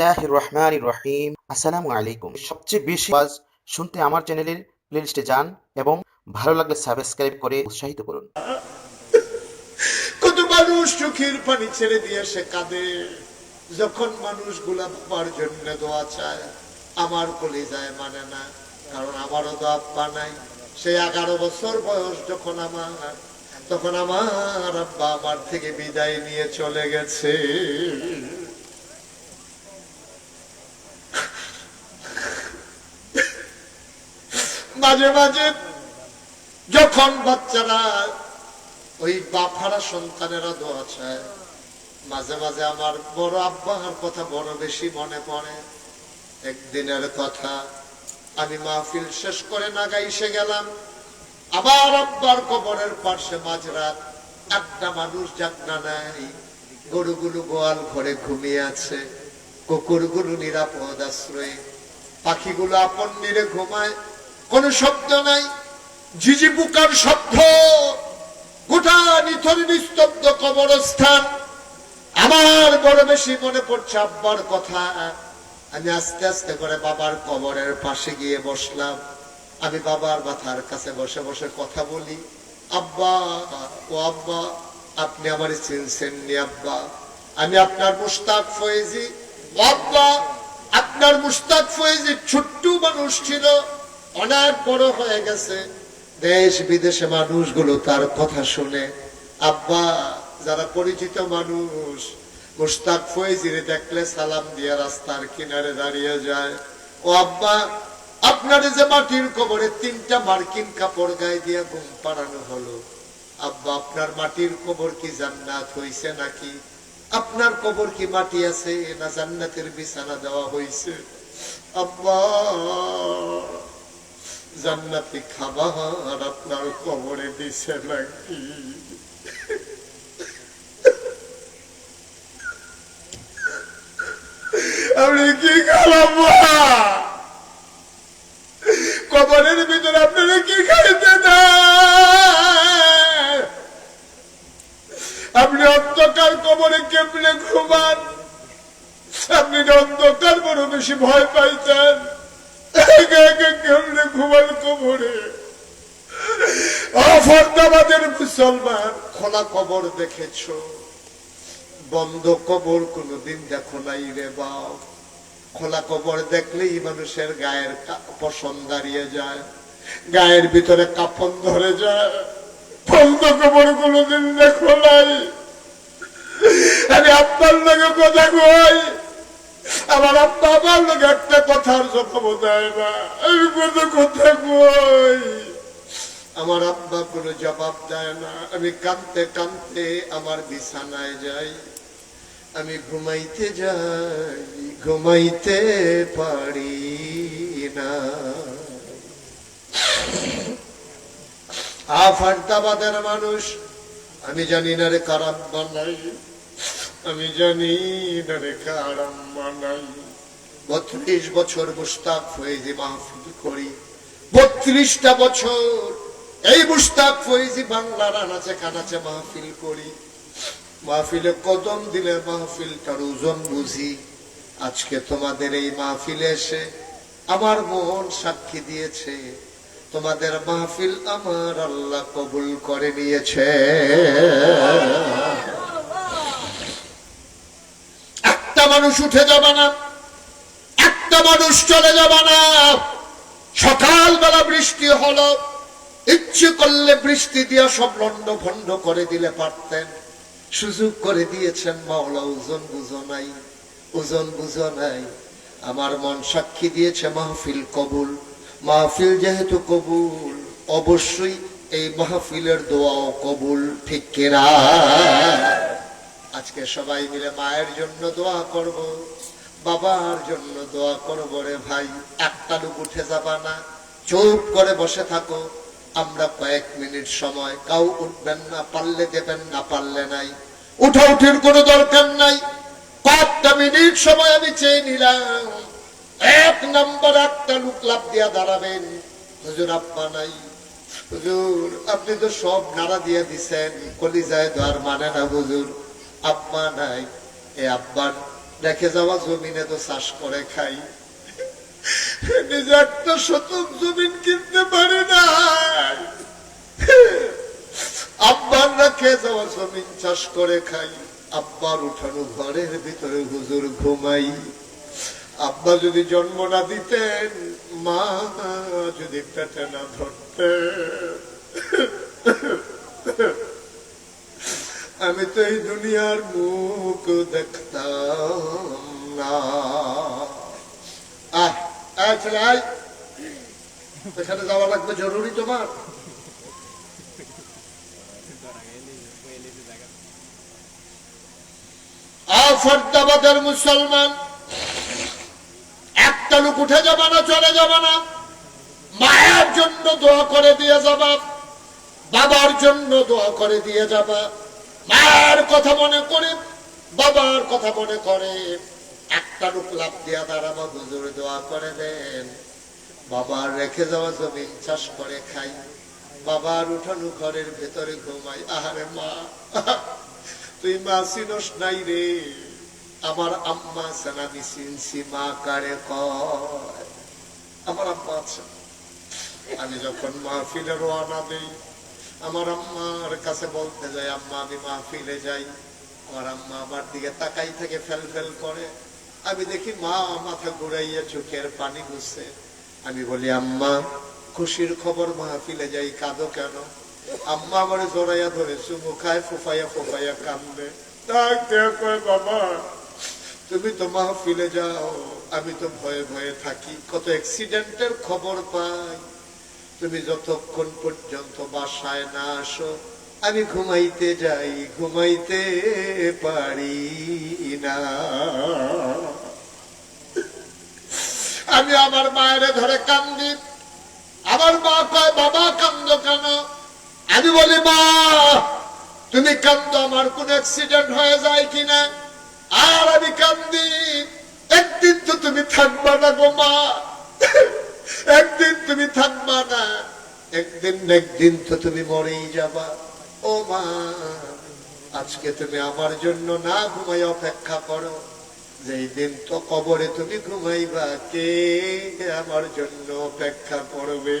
বিসমিল্লাহ রহমান রহিম। আসসালামু আলাইকুম। সবচেয়ে বেশি শুনতে আমার চ্যানেলের প্লেলিস্টে যান এবং ভালো লাগলে সাবস্ক্রাইব করে উৎসাহিত করুন। কত মানুষ চোখের পানি ছেড়ে দিয়ে সে কাঁদে। যখন মানুষগুলা বাবার জন্য দোয়া চায়, আমার যায় মানে না, কারণ আমারও তো আব্বা নাই। সেই এগারো বছর বয়স যখন আমার, তখন আমার আব্বা আমার থেকে বিদায় নিয়ে চলে গেছে। মাঝে মাঝে যখন বাচ্চারা ওই বাফারা সন্তানেরা দোয়া চায়, মাঝে মাঝে আমার বড় আব্বার কথা বড় বেশি মনে পড়ে। একদিনের কথা, আমি মাহফিল শেষ করে নাগাইসে গেলাম। আবার আব্বার কবরের পাশে মাঝরাত একটা মানুষ জাগনা নাই, গরুগুলো গোয়াল ঘরে ঘুমিয়ে আছে। কুকুরগুলো নিরাপদ আশ্রয়ে, পাখিগুলো আপন নিরে ঘুমায়। কোনো শব্দ নাই। ঝিঝি পোকার শব্দ। গোটা নিথর নিস্তব্ধ কবরস্থান। আমার বড় বেশি মনে পড়ছে আব্বার কথা। আমি আস্তে আস্তে করে বাবার কবরের পাশে গিয়ে বসলাম। আমি বাবার মাথার কাছে বসে বসে কথা বলি। আব্বা, ও আব্বা, আপনি আমার চিনছেন নি আব্বা? আমি আপনার মুস্তাক ফয়েজি। আব্বা, আপনার মুস্তাক ফয়েজি ছোট্ট মানুষ ছিল। অনেক বড় হয়ে গেছে। দেশ বিদেশে মানুষগুলো তার কথা শুনে, আব্বা, যারা পরিচিত মানুষ মুস্তাক ফয়েজিরে দেখলে সালাম দিয়ে রাস্তার কিনারে দাঁড়িয়ে যায়। ও আব্বা, আপনার যে মাটির কবরে তিনটা মার্কিন কাপড় গায়ে দিয়ে ঘুম পাড়ানো হলো। আব্বা, আপনার মাটির কবর কি জান্নাত হইছে নাকি? আপনার কবর কি মাটি আছে না জান্নাতের বিছানা দেওয়া হয়েছে আব্বা জান্নাতি খাবার আপনার কবরে দিছে নাকি? আপনি কি খালাম কবরের ভিতরে আপনারা কি খাইতে আপনি অন্ধকার কবরে কেমনে ঘুমান? আপনি অন্ধকার বড় বেশি ভয় পাইতেন। কেমনে অফরদাবাদের মুসলমান, খোলা কবর দেখেছ? বন্ধ কবর কোনদিন দেখো নাই রে বাপ। খোলা কবর দেখলেই মানুষের গায়ের পশম দাঁড়িয়ে যায়। গায়ের ভিতরে কাপন ধরে যায়। বন্ধ কবর কোনদিন দেখো নাই। আমি আপনার লোকে কথা কই? আমার আব্বা আমার লোক একটা কথার জবাব দেয় না। আমি কথা কই? আমার আব্বা কোনো জবাব দেয় না। আমি কাঁদতে কাঁদতে আমার বিছানায় যাই। আমি ঘুমাইতে যাই, ঘুমাইতে পারি না। আফারদাবাদের মানুষ, আমি জানি না রে কারাম বানাই আমি জানি বত্রিশ বছর মুস্তাক ফয়েজি মাহফিল করি। বত্রিশটা বছর এই মুস্তাক ফয়েজি বাংলার আনাচে কানাচে মাহফিল করি। মাহফিলে কদম দিলে মাহফিলটার ওজন বুঝি। আজকে তোমাদের এই মাহফিলে এসে আমার মন সাক্ষী দিয়েছে। তোমাদের মাহফিল আমার আল্লাহ কবুল করে নিয়েছে একটা মানুষ উঠে যাবে না। একটা মানুষ চলে যাবে না। সকালবেলা বৃষ্টি হলো। ইচ্ছে করলে বৃষ্টি দিয়ে সব লন্ড ভন্ড করে দিলে পারতেন। সুযোগ করে দিয়েছেন মাওলা, ওজন বুঝো নাই, ওজন বুঝো নাই। আমার মন সাক্ষী দিয়েছে মাহফিল কবুল। মাহফিল যেহেতু কবুল, অবশ্যই এই মাহফিলের দোয়াও কবুল, ঠিক কিনা? আজকে সবাই মিলে মায়ের জন্য দোয়া করব, বাবার জন্য দোয়া করব রে ভাই। একটা লোক উঠে যাবা না, চুপ করে বসে থাকো। আমরা কয়েক মিনিট সময় কাউ উঠবেন না, পারলে দেবেন না, পারলে নাই। উঠা উঠির কোনো দরকার নাই। কয়েকটা মিনিট সময় আমি চেয়ে নিলাম। এক নম্বর একটা লোক লাভ দিয়া দাঁড়াবেন। হুজুর আব্বা নাই। হুজুর, আপনি তো সব নাড়া দিয়ে দিছেন। কলিজায় তো আর মানে না হুজুর। আব্বা নাই, এ আব্বার রেখে যাওয়া জমিনে তো চাষ করে খাই। নিজে একটা শতক জমিন কিনতে পারি না আব্বার রেখে যাওয়া জমিন চাষ করে খাই। আব্বার উঠানো ঘরের ভিতরে হুজুর ঘুমাই। আব্বা যদি জন্ম না দিতেন, মা যদি পেটে না ধরতেন। আমি তো এই দুনিয়ার মুখ দেখতাম না। মুসলমান, একটা লোক উঠে যাবা না, চলে যাবা না। মায়ের জন্য দোয়া করে দিয়ে যাবা, বাবার জন্য দোয়া করে দিয়ে যাবা। মায়ের কথা মনে করে, বাবার কথা মনে করে। একটা লোক লাভ দিয়া দাঁড়াবা, হুজুর দোয়া করে দেন। বাবার রেখে যাওয়া জমিন চাষ করে খাই। বাবার উঠানো ঘরের ভেতরে ঘুমাই। আহারে মা, তুই মা চিনস নাই রে। আমার আম্মা সানা আমি চিনছি মা কারে কয়? আমার আম্মা আছে। আমি যখন মাহফিলে রোয়ানা দেই আমার আম্মার কাছে বলতে যাই, আম্মা আমি মাহফিলে যাই, আমার আম্মা আমার দিকে তাকাই থেকে ফেল ফেল করে। আমি দেখি মা মাথা ঘুরাইয়া চোখের পানি গুছছে আমি বলি, আম্মা, খুশির খবর মাহফিলে যাই, কাঁদো কেন? আম্মা আমার জোরাইয়া ধরে, চুমু খায়, ফুফাইয়া ফুফাইয়া কান্দে। বাবা, তুমি তো মাহফিলে যাও, আমি তো ভয়ে ভয়ে থাকি, কত অ্যাক্সিডেন্টের খবর পাই। তুমি যতক্ষণ পর্যন্ত বাসায় না আসো, আমি ঘুমাইতে যাই, ঘুমাইতে পারি না। আমি আমার মায়ের ধরে কান্দি। আমার মা কয়, বাবা, কান্দ কেন? আমি বলি, মা, তুমি কান্দ, আমার কোন অ্যাক্সিডেন্ট হয়ে যায় কিনা? আর আমি কান্দি, একদিন তো তুমি থাকবা না গো মা। একদিন তুমি থাকবা না, একদিন একদিন তো তুমি মরেই যাবা। ও মা, আজকে তুমি আমার জন্য না ঘুমাই অপেক্ষা করো। যেই দিন তো কবরে তুমি ঘুমাইবা, কে আমার জন্য অপেক্ষা করবে?